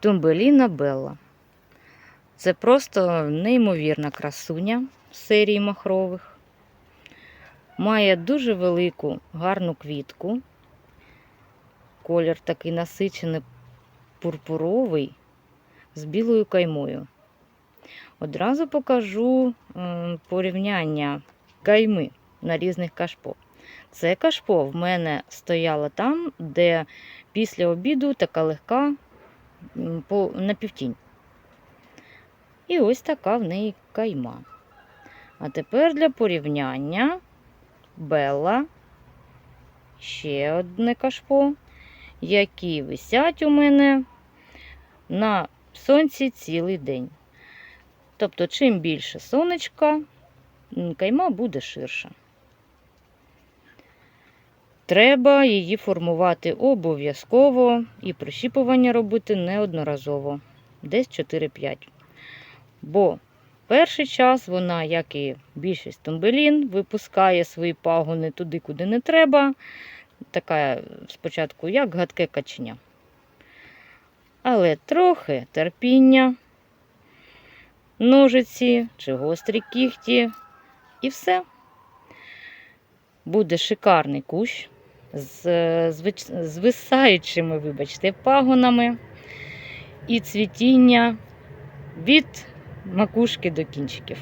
Тумбеліна Белла. Це просто неймовірна красуня серії махрових. Має дуже велику гарну квітку. Колір такий насичений пурпуровий з білою каймою. Одразу покажу порівняння кайми на різних кашпо. Це кашпо в мене стояло там, де після обіду така легка по, на півтінь. І ось така в неї кайма. А тепер для порівняння Белла, ще одне кашпо, які висять у мене на сонці цілий день. Тобто, чим більше сонечка, кайма буде ширша. Треба її формувати обов'язково і прищіпування робити неодноразово, десь 4-5. Бо перший час вона, як і більшість томбелін, випускає свої пагони туди, куди не треба. Така спочатку, як гадке каченя. Але трохи терпіння, ножиці чи гострі кігті, і все. Буде шикарний кущ з звич- звисаючими, вибачте, пагонами і цвітіння від макушки до кінчиків.